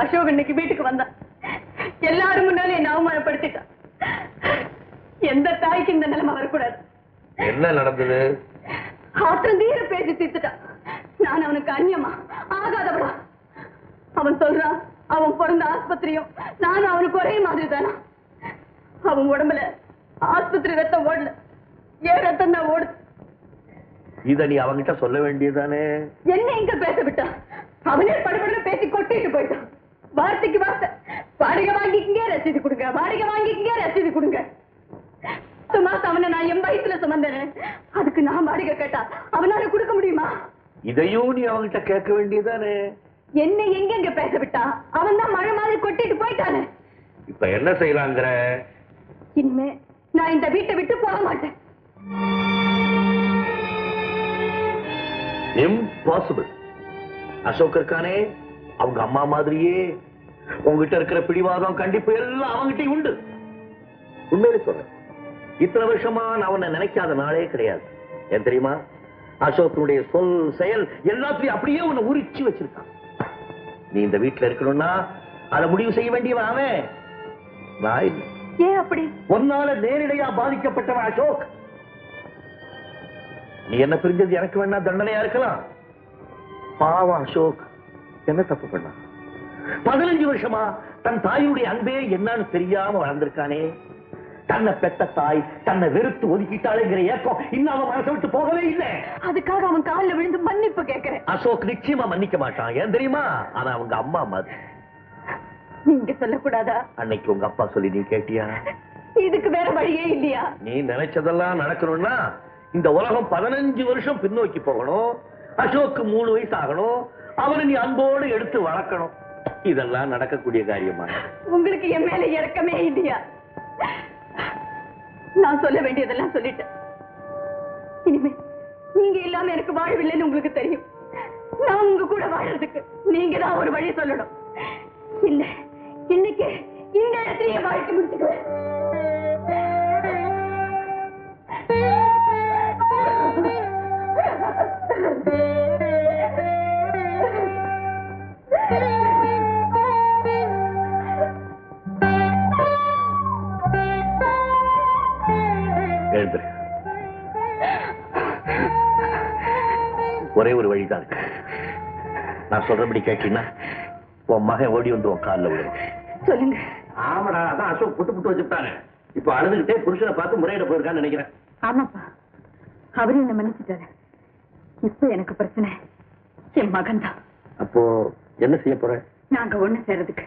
அசோக் இன்னைக்கு வீட்டுக்கு வந்தான். எல்லாரும் முன்னாலும் என்ன அவமானப்படுத்திட்டான். எந்த தாய்க்கு இந்த நிலைமை வரக்கூடாது. என்ன நடந்தது? ஆத்திரம் தீர பேசி தீர்த்துட்டான். நான் அவனுக்கு அந்நியமா? ஆகாதவளா? அவன் சொல்றான் அவன் பிறந்த ஆஸ்பத்திரியும் நானும் அவனுக்கு ஒரே மாதிரி தானா அவன் உடம்புல ஆஸ்பத்திரி ரத்தம் ஓடல. ஏன் ரத்தம் தான் ஓடுது? இத நீ அவங்கிட்ட சொல்ல வேண்டியதானே என்ன எங்க பேச விட்டான் அவனே படுபடுன்னு பேசி கொட்டிட்டு போயிட்டான். வார்த்தைக்கு வார்த்தை. வாடகை வாங்கிக்கங்க ரசீது கொடுங்க. வாடகை வாங்கிக்கங்க ரசீது கொடுங்க. மாசம் அவனை நான் என் வயசுல சுமந்தேன். அதுக்கு நான் வாடகை கேட்டா அவனால கொடுக்க முடியுமா? இதையும் நீ அவங்கிட்ட கேட்க வேண்டியதானே என்ன எங்கெங்க பேச விட்டா? அவன் தான் மழை மாதிரி கொட்டிட்டு போயிட்டானே. இப்ப என்ன செய்யலாங்கிற? இனிமே நான் இந்த வீட்டை விட்டு போக மாட்டேன். இம்பாசிபிள் அசோக் இருக்கானே அவங்க அம்மா மாதிரியே உங்ககிட்ட இருக்கிற பிடிவாதம் கண்டிப்பு எல்லாம் அவங்கிட்ட உண்டு. உண்மையிலே சொல்றேன். இத்தனை வருஷமா நான் அவனை நினைக்காத நாளே கிடையாது. ஏன் தெரியுமா? அசோக்கனுடைய சொல் செயல் எல்லாத்தையும் அப்படியே உன்னை உரிச்சு வச்சிருக்கான். நீ இந்த வீட்டுல இருக்கணும்னா அதை முடிவு செய்ய வேண்டியவன் அவன். நான் இல்லை. ஏன் அப்படி? ஒன்னால நேரடியா பாதிக்கப்பட்டவன் அசோக். நீ என்ன பிரிஞ்சது? எனக்கு வேணா தண்டனையா இருக்கலாம். பாவம் அசோக். என்ன தப்பு பண்ணா பதினஞ்சு வருஷமா தன் தாயுடைய அன்பே என்னன்னு தெரியாம வளர்ந்திருக்கானே. தன்னை பெத்த தாய் தன்னை வெறுத்து ஒதுக்கிட்டாளேங்கிற ஏக்கம் இன்னும் அவன் மனசை விட்டு போகவே இல்லை. அதுக்காக அவன் காலில் விழுந்து மன்னிப்பு கேட்கிறேன். அசோக் நிச்சயமா மன்னிக்க மாட்டான். ஏன் தெரியுமா? ஆனா அவங்க அம்மா மாதிரி. நீங்க சொல்லக்கூடாதா? அன்னைக்கு உங்க அப்பா சொல்லி நீ கேட்டியா? இதுக்கு வேற வழியே இல்லையா? நீ நினைச்சதெல்லாம் நடக்கணும்னா இந்த உலகம் பதினஞ்சு வருஷம் பின்னோக்கி போகணும். அசோக்கு மூணு வயசு ஆகணும். அவனை நீ அன்போடு எடுத்து வளர்க்கணும். இதெல்லாம் நடக்கக்கூடிய காரியமா? உங்களுக்கு என் மேல இறக்கமே இல்லையா? நான் சொல்ல வேண்டியதெல்லாம் சொல்லிட்டேன். இனிமே நீங்க இல்லாம எனக்கு வாழவில்லைன்னு உங்களுக்கு தெரியும். நான் உங்க கூட வாழறதுக்கு நீங்க தான் ஒரு வழி சொல்லணும். இல்ல இன்னைக்கு இந்த இடத்துல வாழ்க்கை முடிச்சுக்குவேன் எழுந்துரு. ஒரே ஒரு வழிதான். இருக்கு நான் சொல்றபடி கேட்டீங்கன்னா உன் மகன் ஓடி வந்து உன் காலில் விடுவான் சொல்லுங்க. ஆமாடா அதான் அசோக் புட்டு புட்டு வச்சுட்டானே இப்ப அழுதுகிட்டே புருஷனை பார்த்து முறையிட போயிருக்கான்னு நினைக்கிறேன். ஆமாப்பா. அவரு என்ன மன்னிச்சுட்டாரு. இப்ப எனக்கு பிரச்சனை. என் மகன் தான் அப்போ என்ன செய்ய போற? நாங்க ஒண்ணு சேர்றதுக்கு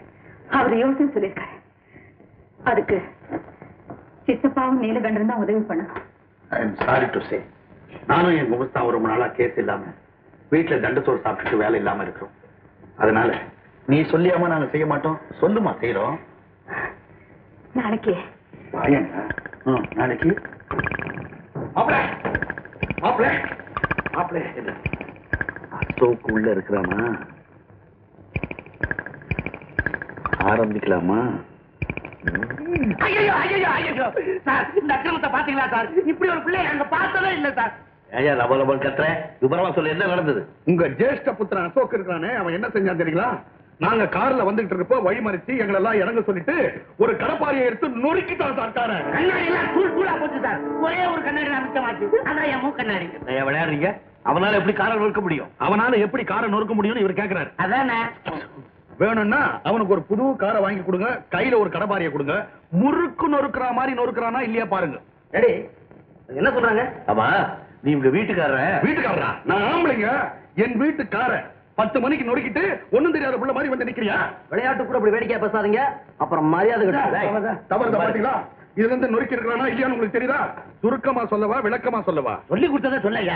அவர் யோசனை சொல்லியிருக்காரு. அதுக்கு சித்தப்பாவும் நீலகண்டன் தான் உதவி பண்ணணும். I am sorry to say நானும் என் முகஸ்தான் ரொம்ப நாளா கேஸ் இல்லாம வீட்டுல தண்டு சோறு சாப்பிட்டுட்டு வேலை இல்லாம இருக்கிறோம். அதனால நீ சொல்லியாம நாங்க செய்ய மாட்டோம் சொல்லுமா செய்யறோம் நாளைக்கு. நாளைக்கு. மாப்பிள மாப்பிள மாப்பிள என்ன? அசோக் உள்ள இருக்கிறானா? ஆரம்பிக்கலாமா? ஐயோ ஐயோ ஐயோ சார் இந்த அக்கிரமத்தை பாத்தீங்களா சார்? இப்படி ஒரு பிள்ளை அங்க பார்த்ததே இல்ல சார். கத்துற விபரமா சொல்லு என்ன நடந்தது? உங்க ஜேஷ்ட புத்திரன் அசோக் இருக்கிறானே அவன் என்ன செஞ்சான் தெரியுங்களா? நாங்க கார்ல வந்துட்டு இருக்கப்போ வழி மறிச்சு எங்களை எல்லாம் இறங்க சொல்லிட்டு ஒரு கடப்பாரியை எடுத்து நொறுக்கிட்டான் சார் காரை. கண்ணாடி எல்லாம் தூள் தூளா போச்சு சார். ஒரே ஒரு கண்ணாடி தான் மிச்சமாச்சு. அதான் என் விளையாடுறீங்க? அவனால எப்படி காரை நொறுக்க முடியும்? அவனால எப்படி காரை நொறுக்க முடியும்னு இவர் கேக்குறாரு. அதானே? வேணும்னா அவனுக்கு ஒரு புது காரை வாங்கி கொடுங்க கையில ஒரு கடப்பாரியை கொடுங்க முறுக்கு நொறுக்குற மாதிரி நொறுக்குறானா இல்லையா பாருங்க. என்ன சொல்றாங்க? ஆமா நீ உங்க வீட்டுக்காரன் வீட்டுக்காரரா? நான் ஆம்பளைங்க. என் வீட்டு காரை பத்து மணிக்கு நொறுக்கிட்டு ஒண்ணும் தெரியாத புள்ள மாதிரி வந்து நிக்கிறியா? விளையாட்டு கூட அப்படி வேடிக்கையா பேசாதீங்க. அப்புறம் மரியாதை கெட்டு. தவறு பாத்தீங்களா இதுல இருந்து நொறுக்கி இருக்கிறானா இல்லையான்னு உங்களுக்கு தெரியுதா? சுருக்கமா சொல்லவா விளக்கமா சொல்லவா? சொல்லி கொடுத்ததை சொல்லையா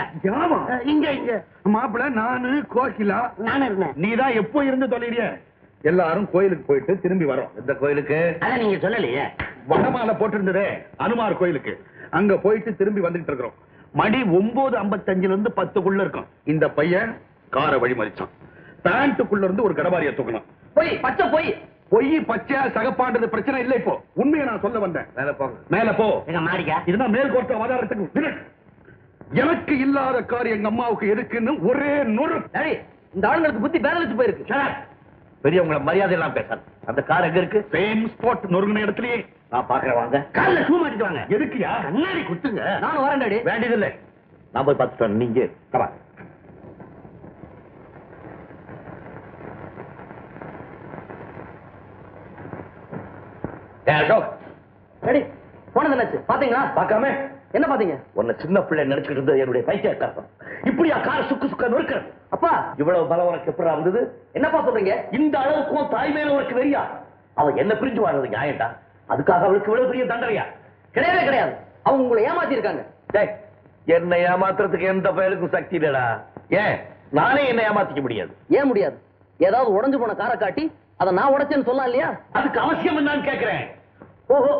இங்க இங்க. மாப்பிள நானு கோகிலா. இருந்தேன். நீதான் எப்போ இருந்து தொலைறிய? எல்லாரும் கோயிலுக்கு போயிட்டு திரும்பி வரோம். இந்த கோயிலுக்கு? அதான் நீங்க சொல்லலையே. வடமாலை போட்டிருந்ததே அனுமார் கோயிலுக்கு. அங்க போயிட்டு திரும்பி வந்துகிட்டு இருக்கிறோம். மணி ஒன்பது ஐம்பத்தஞ்சுல இருந்து பத்துக்குள்ள இருக்கும். இந்த பையன் காரை வழி மறிச்சான். பேண்ட்டுக்குள்ள இருந்து ஒரு கடபாரியை தூக்கணும் போய் பச்சை போய். பொய் பச்சையா சகப்பான்றது பிரச்சனை இல்லை இப்போ. உண்மையை நான் சொல்ல வந்தேன். மேல போங்க. மேல போ. எங்க மாடிக்கா? இதுதான் மேல்கோட்ட ஆதாரத்துக்கு. எனக்கு இல்லாத கார் எங்க அம்மாவுக்கு எதுக்குன்னு ஒரே நொறு. டேய் இந்த ஆளுங்களுக்கு புத்தி பேலன்ஸ் போயிருக்கு. பெரியவங்கள மரியாதை எல்லாம் பேசாது அந்த கார் எங்க இருக்கு? சேம் ஸ்பாட் நொறுங்கின இடத்துலயே. நான் பாக்குறேன் வாங்க. கால்ல ஷூ மாட்டிட்டு வாங்க. எதுக்குயா கண்ணாடி குத்துங்க நானும் வரேன் டாடி. வேண்டியதில்லை. நான் போய் பார்த்துட்டு வரேன். நீங்க. கமா அசோக். டாடி போனது என்னாச்சு? பாத்தீங்களா பார்க்காம? என்ன பாத்தீங்க உன்னை சின்ன பிள்ளை நினைச்சுக்கிட்டு இருந்தது என்னுடைய பைத்தியக்காரன். இப்படியா கார் சுக்கு சுக்க நொறுக்கிறது? அப்பா இவ்வளவு பலம் உனக்கு எப்படி வந்தது? என்னப்பா சொல்றீங்க? இந்த அளவுக்கும் தாய் மேல உனக்கு வெறியா? அவ என்ன பிரிஞ்சு வாழ்றது நியாயம்டா? அதுக்காக அவளுக்கு இவ்வளவு பெரிய தண்டனையா? கிடையவே கிடையாது. அவங்க உங்களை ஏமாத்தி இருக்காங்க டேய், என்னை ஏமாத்துறதுக்கு எந்த பயலுக்கும் சக்தி இல்லடா. ஏன்? நானே என்னை ஏமாத்திக்க முடியாது. ஏன் முடியாது? ஏதாவது உடைஞ்சு போன காரை காட்டி அதை நான் உடைச்சேன்னு சொல்லலாம் இல்லையா? அதுக்கு அவசியம் என்னன்னு கேக்குறேன். ஓஹோ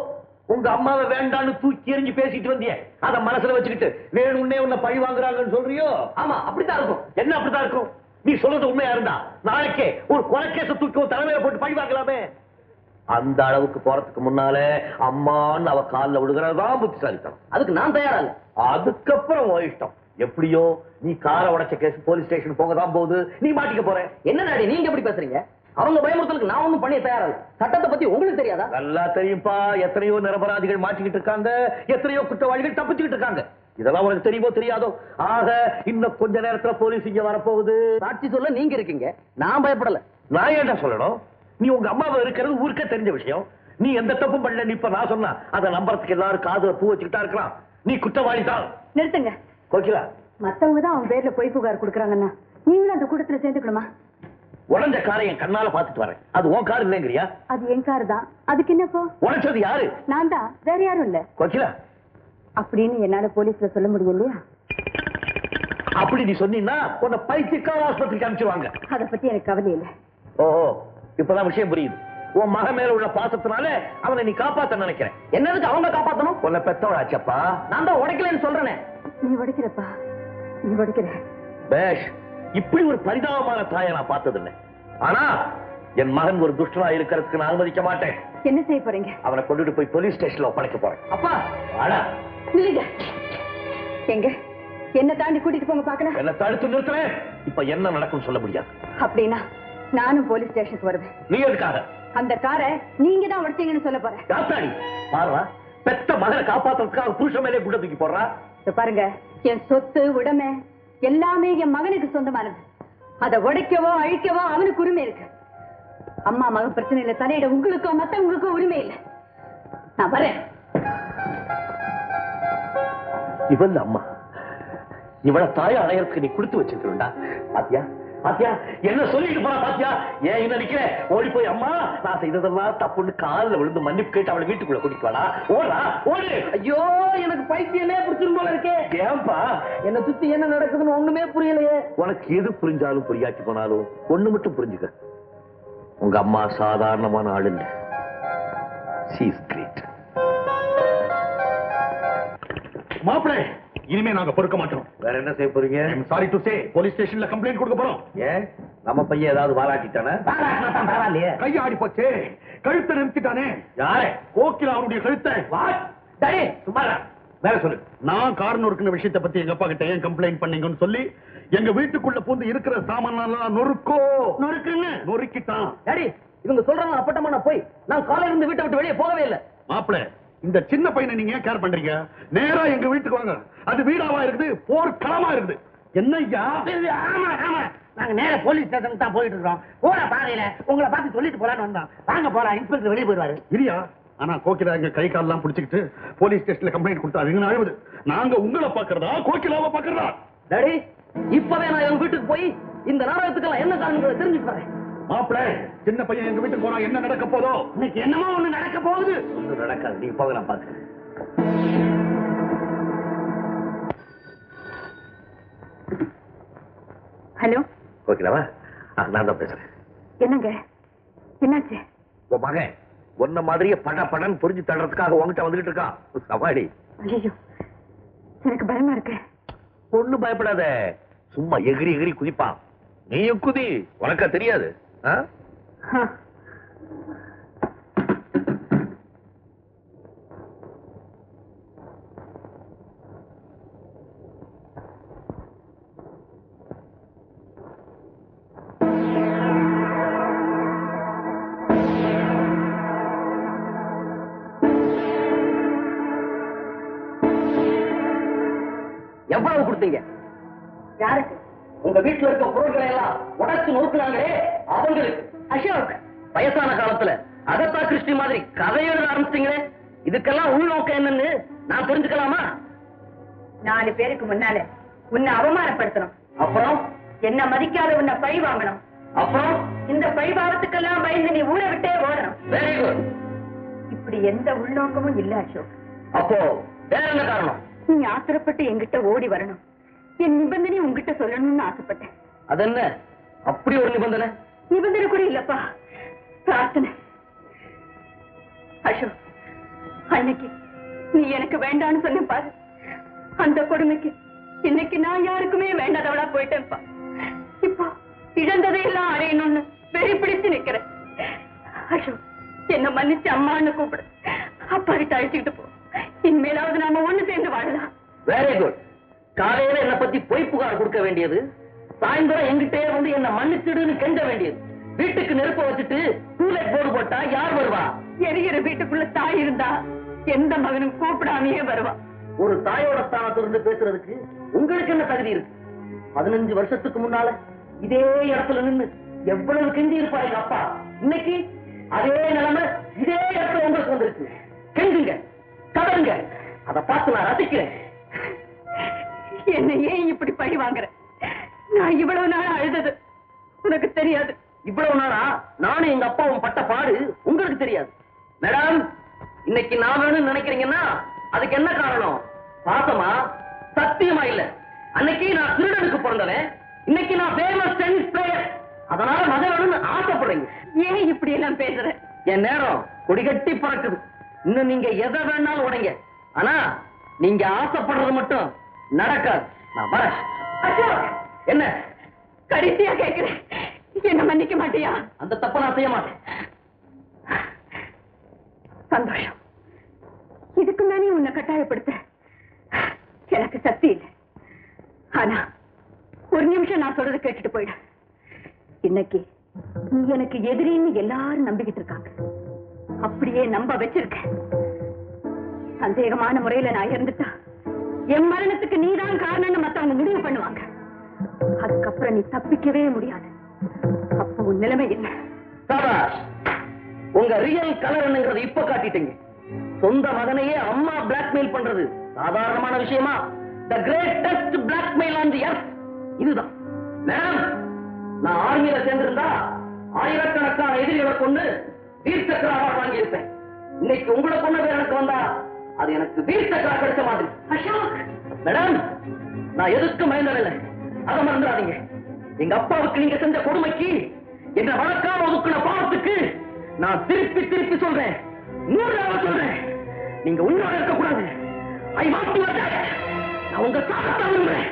உங்க அம்மாவை வேண்டான்னு தூக்கி எறிஞ்சு பேசிட்டு வந்தியே. அத மனசுல வச்சுக்கிட்டு வேணும்னே உன்னை பழி வாங்குறாங்கன்னு சொல்றியோ? ஆமா அப்படித்தான் இருக்கும். என்ன அப்படிதான் இருக்கும்? நீ சொல்றது உண்மையா இருந்தா? நாளைக்கே ஒரு கொலைக்கேச தூக்கி தலைமையில போட்டு பழி வாங்கலாமே. அந்த அளவுக்கு போறதுக்கு முன்னாலே அம்மான்னு அவ கால்ல விழுகிறதான் புத்திசாலித்தனம். அதுக்கு நான் தயாரா இல்ல. அதுக்கப்புறம் இஷ்டம். எப்படியோ நீ காரை உடைச்ச கேஸ் போலீஸ் ஸ்டேஷன் போக தான் போகுது. நீ மாட்டிக்க போற. என்ன டாடி நீங்க எப்படி பேசுறீங்க? அவங்க பயமுறுத்தலுக்கு நான் ஒண்ணும் பண்ணி தயாரா இல்ல. சட்டத்தை பத்தி உங்களுக்கு தெரியாதா? நல்லா தெரியும்பா. எத்தனையோ நிரபராதிகள் மாட்டிக்கிட்டு இருக்காங்க. எத்தனையோ குற்றவாளிகள் தப்பிச்சுக்கிட்டு இருக்காங்க. இதெல்லாம் உனக்கு தெரியுமோ தெரியாதோ? ஆக இன்னும் கொஞ்ச நேரத்துல போலீஸ் இங்க வரப்போகுது. சாட்சி சொல்ல நீங்க இருக்கீங்க. நான் பயப்படல. நான் ஏன்டா சொல்லணும்? நீ உங்க அம்மாவை இருக்கிறது ஊருக்கே தெரிஞ்ச விஷயம். நீ எந்த தப்பும் பண்ணல. நீ இப்ப நான் சொன்னா அதை நம்புறதுக்கு எல்லாரும் காதுல பூ வச்சுக்கிட்டா இருக்கலாம். நீ குற்றவாளி தான். நிறுத்துங்க. கோகிலா. மத்தவங்க தான் அவன் பேர்ல பொய் புகார் கொடுக்கறாங்கன்னா நீங்களும் அந்த கூட்டத்துல சேர்ந்துக்கணுமா? உடஞ்ச காரை என் கண்ணால பாத்துட்டு வரேன். அது உன் கார் இல்லைங்கிறியா? அது என் கார் தான். அதுக்கு என்னப்போ உடைச்சது யாரு? நான் தான். வேற யாரும் இல்ல. கோகிலா அப்படின்னு என்னால போலீஸ்ல சொல்ல முடியும் இல்லையா? அப்படி நீ சொன்னீங்கன்னா உன்னை பைத்தியக்கார ஆஸ்பத்திரிக்கு அனுப்பிச்சிருவாங்க. அத பத்தி எனக்கு கவலை இல்ல. ஓஹோ இப்பதான் விஷயம் புரியுது. உன் மகன் மேல உள்ள பாசத்தினால அவனை நீ காப்பாத்த நினைக்கிறேன். என்னதுக்கு அவங்க காப்பாத்தணும்? உன்னை பெத்தவளாச்சப்பா நான் தான் உடைக்கலன்னு சொல்றேனே. நீ உடைக்கிறப்பா. நீ உடைக்கிற பேஷ். இப்படி ஒரு பரிதாபமான தாயை நான் பார்த்ததில்லை. ஆனா என் மகன் ஒரு துஷ்டனா இருக்கிறதுக்கு நான் அனுமதிக்க மாட்டேன். என்ன செய்ய போறீங்க? அவனை கொண்டுட்டு போய் போலீஸ் ஸ்டேஷன்ல ஒப்படைக்க போறேன். அப்பா ஆனா எங்க? என்ன தாண்டி கூட்டிட்டு போங்க பாக்கலாம் என்ன தடுத்து நிறுத்துறேன். இப்ப என்ன நடக்கும் சொல்ல முடியாது. அப்படின்னா நானும் போலீஸ் ஸ்டேஷனுக்கு வருவேன். நீ எதுக்காக? அந்த காரை நீங்க தான் உடைச்சீங்கன்னு சொல்ல போறேன். காத்தாடி பாருடா பெத்த மகனை காப்பாத்துறதுக்காக புருஷன் மேலே குண்ட தூக்கி போடுறா? பாருங்க என் சொத்து உடைமை எல்லாமே என் மகனுக்கு சொந்தமானது. அதை உடைக்கவோ அழிக்கவோ அவனுக்கு உரிமை இருக்கு. அம்மா மகன் பிரச்சனையில தலையிட உங்களுக்கோ மத்தவங்களுக்கோ உரிமை இல்லை. நான் வரேன். இவன் அம்மா. இவள தாய அடையறதுக்கு நீ கொடுத்து வச்சிருக்கா பாத்தியா? பாத்தியா? என்ன சொல்லிட்டு போறா பாத்தியா? ஏன் என்ன நிக்கிற? ஓடி போய் அம்மா நான் செய்ததெல்லாம் தப்புன்னு கால்ல விழுந்து மன்னிப்பு கேட்டு அவளை வீட்டுக்குள்ள கூட்டிட்டு வாடா. ஓடுறா ஓடு. ஐயோ எனக்கு பைத்தியமே பிடிச்சிரும் போல இருக்கே. ஏன்பா? என்ன சுத்தி என்ன நடக்குதுன்னு ஒண்ணுமே புரியலையே. உனக்கு எது புரிஞ்சாலும் புரியாச்சு போனாலும் ஒண்ணு மட்டும் புரிஞ்சுக்க. உங்க அம்மா சாதாரணமான ஆள் இல்ல. சீஸ் கிரேட் மாப்பிளை இனிமே நாங்க பொறுக்க மாட்டோம். வேற என்ன செய்ய போறீங்க? சாரி டு சே போலீஸ் ஸ்டேஷன்ல கம்ப்ளைண்ட் கொடுக்க போறோம். ஏன்? நம்ம பையன் ஏதாவது வாலாட்டிட்டானே பாராட்டினா தான் பரவாயில்லையே. கை ஆடி போச்சே. கழுத்தை நிறுத்திட்டானே யாரே? கோக்கில அவருடைய கழுத்தை டேடி சும்மா இரு. வேற சொல்லு. நான் கார் நொறுக்கின விஷயத்தை பத்தி எங்க அப்பா கிட்ட ஏன் கம்ப்ளைண்ட் பண்ணீங்கன்னு சொல்லி எங்க வீட்டுக்குள்ள பூந்து இருக்கிற சாமானெல்லாம் நொறுக்கோ. நொறுக்குன்னு நொறுக்கிட்டான். டாடி இவங்க சொல்றாங்க அப்பட்டமான போய் நான் காலையில இருந்து வீட்டை விட்டு வெளியே போகவே இல்லை. மாப்பிள இந்த சின்ன பையனை நீங்க ஏன் கேர் பண்றீங்க? நேரா எங்க வீட்டுக்கு வாங்க. அது வீடாவா இருக்குது போர் களமா இருக்குது. என்ன ஐயா? இது, ஆமா ஆமா. நாங்க நேர போலீஸ் ஸ்டேஷனுக்கு தான் போயிட்டு இருக்கோம் போற பாதையில உங்களை பார்த்து சொல்லிட்டு போலான்னு வந்தோம். வாங்க போலாம் இன்ஸ்பெக்டர் வெளியே போயிடுவாரு. இரியா ஆனா கோகிலா எங்க கை கால்லாம் பிடிச்சிக்கிட்டு போலீஸ் ஸ்டேஷன்ல கம்ப்ளைண்ட் கொடுத்தாருங்கன்னு அழுவுது நாங்க உங்களை பாக்குறதா கோகிலாவை பாக்குறதா டாடி இப்பவே நான் இவங்க வீட்டுக்கு போய் இந்த நாடகத்துக்கெல்லாம் என்ன காரணம் தெரிஞ்சுட்டு வரேன். மாப்பிள சின்ன பையன் எங்க வீட்டுக்கு போனா என்ன நடக்க போதோ? இன்னைக்கு என்னமோ ஒண்ணு நடக்க போகுது. ஒன்றும் நடக்காது. நீ போக நான் பாத்துக்கிறேன் ஹலோ? ஓகேவா நான் தான் பேசுறேன். என்னங்க? என்னாச்சு? உன் மகன். உன்ன மாதிரியே பட படன்னு புரிஞ்சு தள்ளுறதுக்காக உன்கிட்ட வந்துகிட்டு இருக்கான். சவாடி. எனக்கு பயமா இருக்கு. ஒண்ணு பயப்படாத. சும்மா எகிரி எகிரி குதிப்பான். நீயும் குதி. உனக்கா தெரியாது. ஆ? காலத்துல அகத்தா கிறிஸ்டி மாதிரி கதை எழுத ஆரம்பிச்சிட்டீங்களே. இதுக்கெல்லாம் உள்நோக்கம் என்னன்னு நான் தெரிஞ்சுக்கலாமா? நாலு பேருக்கு முன்னால உன்னை அவமானப்படுத்தணும். அப்புறம்? என்ன மதிக்காத உன்னை பழி வாங்கணும். அப்புறம்? இந்த பழிபாவத்துக்கெல்லாம் பயந்து நீ ஊரை விட்டே ஓடணும். வெரி குட் இப்படி எந்த உள்நோக்கமும் இல்ல அசோக். அப்போ வேற என்ன காரணம்? நீ ஆத்திரப்பட்டு என்கிட்ட ஓடி வரணும். என் நிபந்தனை உன்கிட்ட சொல்லணும்னு ஆசைப்பட்டேன். அது என்ன அப்படி ஒரு நிபந்தனை? நிபந்தனை கூட இல்லப்பா. பிரார்த்தனை. அசோக் அன்னைக்கு நீ எனக்கு வேண்டான்னு சொன்ன பாரு. அந்த கொடுமைக்கு இன்னைக்கு நான் யாருக்குமே வேண்டாதவளா போயிட்டேன்ப்பா. இப்போ இழந்ததையெல்லாம் அறையணும்னு வெறி பிடிச்சு நிக்கிறேன். அசோக் என்ன மன்னிச்சு அம்மான்னு கூப்பிடு. அப்பா கிட்ட அழைச்சிக்கிட்டு போ. இனிமேலாவது நாம ஒண்ணு சேர்ந்து வாழலாம். வெரி குட் காலையில என்ன பத்தி பொய் புகார் கொடுக்க வேண்டியது சாயந்தரம் எங்கிட்டே வந்து என்ன மன்னிச்சிடுன்னு கெஞ்ச வேண்டியது. வீட்டுக்கு நெருப்ப வச்சுட்டு டூலெட் போர்டு போட்டா யார் வருவா? எரிகிற வீட்டுக்குள்ள தாய் இருந்தா எந்த மகனும் கூப்பிடாமையே வருவான் ஒரு தாயோட ஸ்தானத்துல இருந்து பேசுறதுக்கு உங்களுக்கு என்ன தகுதி இருக்கு? பதினஞ்சு வருஷத்துக்கு முன்னால இதே இடத்துல நின்னு எவ்வளவு கெஞ்சி இருப்பா எங்க அப்பா? இன்னைக்கு அதே நிலைமை இதே இடத்துல உங்களுக்கு வந்திருக்கு. கெஞ்சுங்க கதருங்க அதை பார்த்து நான் ரசிக்கிறேன். என்ன ஏன் இப்படி பழி வாங்குற? நான் இவ்வளவு நாள் அழுதது. உனக்கு தெரியாது. இவ்வளவு நாளா நானும் எங்க அப்பாவும் பட்ட பாடு உங்களுக்கு தெரியாது. மேடம் இன்னைக்கு நான் வேணும்னு நினைக்கிறீங்கன்னா அதுக்கு என்ன காரணம்? பாசமா? சத்தியமா இல்ல. அன்னைக்கு நான் திருடனுக்கு பிறந்தவன். இன்னைக்கு நான் ஃபேமஸ் டென்னிஸ் பிளேயர் அதனால மத வேணும்னு ஆசைப்படுறீங்க. ஏன் இப்படி எல்லாம் பேசுற? என் நேரம் கொடிகட்டி பறக்குது. இன்னும் நீங்க எதை வேணாலும் உடைங்க. ஆனா நீங்க ஆசைப்படுறது மட்டும் நடக்காது. நான் வரேன். என்ன? கடைசியா கேக்குறேன். என்ன மன்னிக்க மாட்டியா? அந்த தப்ப நான் செய்ய மாட்டேன். சந்தோஷம். இதுக்கு நானே உன்னை கட்டாயப்படுத்த எனக்கு சக்தி இல்லை. ஆனா ஒரு நிமிஷம் நான் சொல்றதை கேட்டுட்டு போயிடு. இன்னைக்கு நீ எனக்கு எதிரின்னு எல்லாரும் நம்பிக்கிட்டு இருக்காங்க. அப்படியே நம்ப வச்சிருக்க. சந்தேகமான முறையில நான் இருந்துட்டா என் மரணத்துக்கு நீதான் காரணம்னு மத்தவங்க முடிவு பண்ணுவாங்க. அதுக்கப்புறம் நீ தப்பிக்கவே முடியாது. உன் நிலைமை என்ன? சபாஷ் உங்க ரியல் கலர் என்னங்கிறத இப்ப காட்டிட்டீங்க. சொந்த மகனையே அம்மா பிளாக்மெயில் பண்றது சாதாரணமான விஷயமா? The greatest blackmail on the earth இதுதான். மேடம் நான் ஆர்மியில சேர்ந்திருந்தா ஆயிரக்கணக்கான எதிரிகளை கொண்டு வீர் சக்கர அவார்ட் வாங்கியிருப்பேன். இன்னைக்கு உங்களை கொண்ட பேர் எனக்கு வந்தா அது எனக்கு வீர் சக்கரா கிடைச்ச மாதிரி. அசோக்! மேடம் நான் எதுக்கு பயந்ததில்லை. அதை மறந்துடாதீங்க. எங்க அப்பாவுக்கு நீங்க செஞ்ச கொடுமைக்கு என்ன வழக்காம ஒதுக்கின பாவத்துக்கு நான் திருப்பி திருப்பி சொல்றேன். நூறு தடவை சொல்றேன். நீங்க உயிரோட இருக்க கூடாது ஐ வாண்ட் டு நான் உங்க சாகத்தான் விரும்புறேன்.